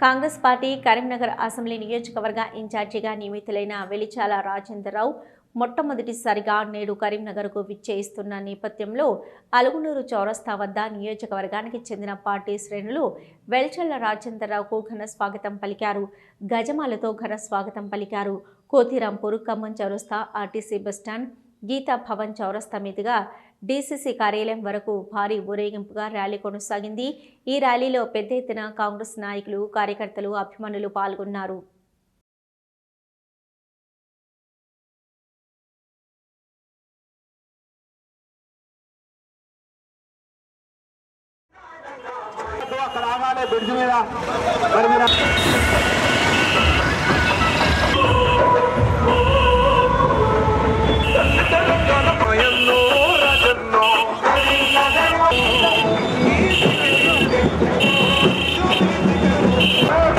Congress party Karimnagar assembly నియోజకవర్గ ఇన్ఛార్జిగా నియమితులైన వెలిచాల రాజేంద్రరావు మొట్టమొదటిసారిగా నేడు కరీంనగర్కు విచ్చేయిస్తున్న నేపథ్యంలో అలుగునూరు చౌరస్తా వద్ద నియోజకవర్గానికి చెందిన పార్టీ శ్రేణులు వెల్చల్ల రాజేంద్రరావుకు ఘన స్వాగతం పలికారు. గజమాలతో ఘన స్వాగతం పలికారు. కోతిరాంపూర్ ఖమ్మం చౌరస్తా ఆర్టీసీ బస్టాండ్ గీతా భవన్ చౌరస్తా మీదుగా డీసీసీ కార్యాలయం వరకు భారీ ఊరేగింపుగా ర్యాలీ కొనసాగింది. ఈ ర్యాలీలో పెద్ద ఎత్తున కాంగ్రెస్ నాయకులు కార్యకర్తలు అభిమానులు పాల్గొన్నారు. అక్కడ బ్రిడ్జ్ మీద మరి America.